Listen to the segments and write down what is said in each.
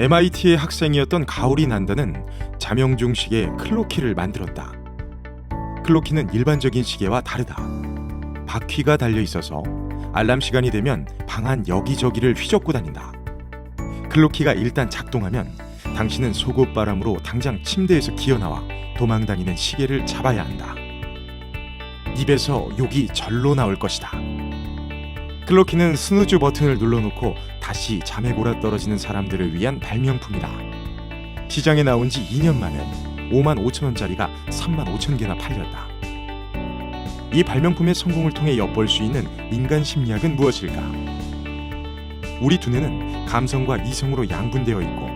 MIT의 학생이었던 가오리 난다는 자명중식의 클로키를 만들었다. 클로키는 일반적인 시계와 다르다. 바퀴가 달려 있어서 알람 시간이 되면 방 안 여기저기를 휘젓고 다닌다. 클로키가 일단 작동하면 당신은 속옷바람으로 당장 침대에서 기어나와 도망다니는 시계를 잡아야 한다. 입에서 욕이 절로 나올 것이다. 클로키는 스누즈 버튼을 눌러놓고 다시 잠에 골아 떨어지는 사람들을 위한 발명품이다. 시장에 나온 지 2년 만에 5만 5천 원짜리가 3만 5천 개나 팔렸다. 이 발명품의 성공을 통해 엿볼 수 있는 인간 심리학은 무엇일까? 우리 두뇌는 감성과 이성으로 양분되어 있고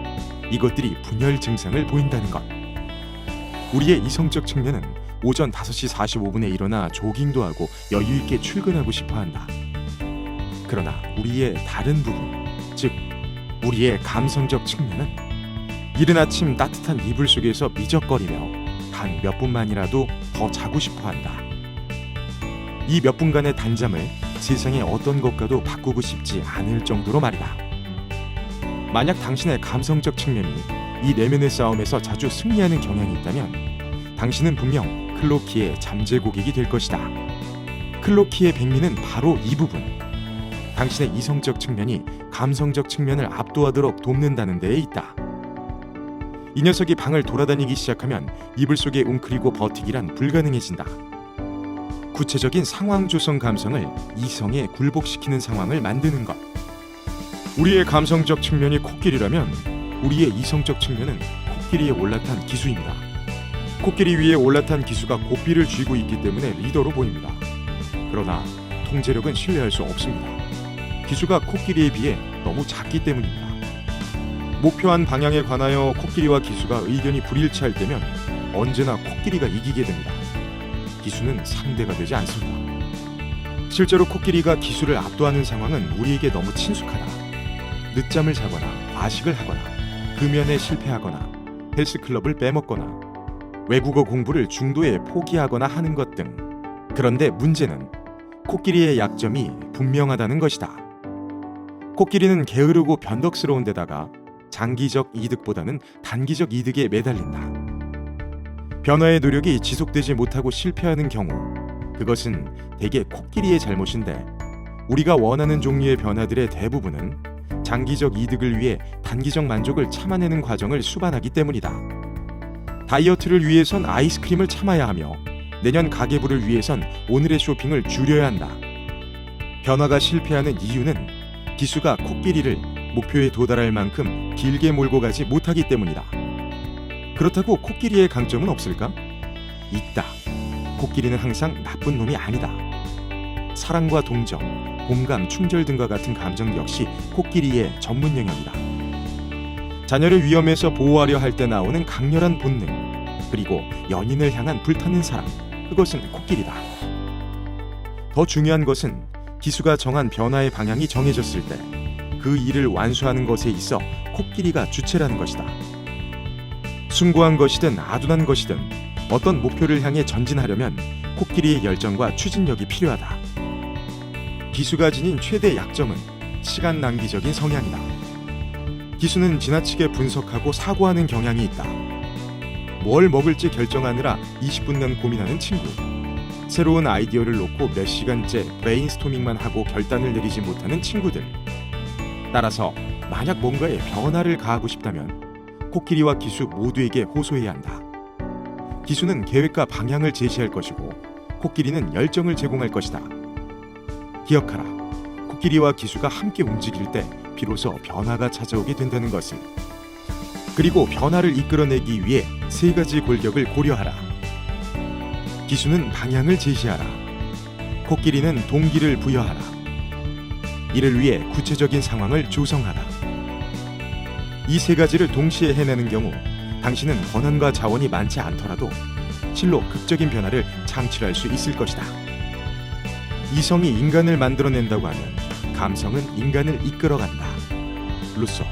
이것들이 분열 증상을 보인다는 것. 우리의 이성적 측면은 오전 5시 45분에 일어나 조깅도 하고 여유 있게 출근하고 싶어 한다. 그러나 우리의 다른 부분, 즉 우리의 감성적 측면은 이른 아침 따뜻한 이불 속에서 미적거리며 단 몇 분만이라도 더 자고 싶어 한다. 이 몇 분간의 단잠을 세상의 어떤 것과도 바꾸고 싶지 않을 정도로 말이다. 만약 당신의 감성적 측면이 이 내면의 싸움에서 자주 승리하는 경향이 있다면 당신은 분명 클로키의 잠재 고객이 될 것이다. 클로키의 백미는 바로 이 부분. 당신의 이성적 측면이 감성적 측면을 압도하도록 돕는다는 데에 있다. 이 녀석이 방을 돌아다니기 시작하면 이불 속에 웅크리고 버티기란 불가능해진다. 구체적인 상황 조성 감성을 이성에 굴복시키는 상황을 만드는 것. 우리의 감성적 측면이 코끼리라면 우리의 이성적 측면은 코끼리에 올라탄 기수입니다. 코끼리 위에 올라탄 기수가 고삐를 쥐고 있기 때문에 리더로 보입니다. 그러나 통제력은 신뢰할 수 없습니다. 기수가 코끼리에 비해 너무 작기 때문입니다. 목표한 방향에 관하여 코끼리와 기수가 의견이 불일치할 때면 언제나 코끼리가 이기게 됩니다. 기수는 상대가 되지 않습니다. 실제로 코끼리가 기수를 압도하는 상황은 우리에게 너무 친숙하다. 늦잠을 자거나 과식을 하거나 금연에 실패하거나 헬스클럽을 빼먹거나 외국어 공부를 중도에 포기하거나 하는 것 등. 그런데 문제는 코끼리의 약점이 분명하다는 것이다. 코끼리는 게으르고 변덕스러운 데다가 장기적 이득보다는 단기적 이득에 매달린다. 변화의 노력이 지속되지 못하고 실패하는 경우 그것은 대개 코끼리의 잘못인데 우리가 원하는 종류의 변화들의 대부분은 장기적 이득을 위해 단기적 만족을 참아내는 과정을 수반하기 때문이다. 다이어트를 위해선 아이스크림을 참아야 하며 내년 가계부를 위해선 오늘의 쇼핑을 줄여야 한다. 변화가 실패하는 이유는 기수가 코끼리를 목표에 도달할 만큼 길게 몰고 가지 못하기 때문이다. 그렇다고 코끼리의 강점은 없을까? 있다. 코끼리는 항상 나쁜 놈이 아니다. 사랑과 동정, 공감, 충절 등과 같은 감정 역시 코끼리의 전문 영역이다. 자녀를 위험에서 보호하려 할 때 나오는 강렬한 본능, 그리고 연인을 향한 불타는 사랑, 그것은 코끼리다. 더 중요한 것은 기수가 정한 변화의 방향이 정해졌을 때 그 일을 완수하는 것에 있어 코끼리가 주체라는 것이다. 숭고한 것이든 아둔한 것이든 어떤 목표를 향해 전진하려면 코끼리의 열정과 추진력이 필요하다. 기수가 지닌 최대 약점은 시간 낭비적인 성향이다. 기수는 지나치게 분석하고 사고하는 경향이 있다. 뭘 먹을지 결정하느라 20분간 고민하는 친구. 새로운 아이디어를 놓고 몇 시간째 브레인스토밍만 하고 결단을 내리지 못하는 친구들. 따라서 만약 뭔가에 변화를 가하고 싶다면 코끼리와 기수 모두에게 호소해야 한다. 기수는 계획과 방향을 제시할 것이고 코끼리는 열정을 제공할 것이다. 기억하라. 코끼리와 기수가 함께 움직일 때 비로소 변화가 찾아오게 된다는 것을. 그리고 변화를 이끌어내기 위해 세 가지 골격을 고려하라. 기수는 방향을 제시하라. 코끼리는 동기를 부여하라. 이를 위해 구체적인 상황을 조성하라. 이 세 가지를 동시에 해내는 경우 당신은 권한과 자원이 많지 않더라도 실로 극적인 변화를 창출할 수 있을 것이다. 이성이 인간을 만들어낸다고 하면 감성은 인간을 이끌어간다. 루소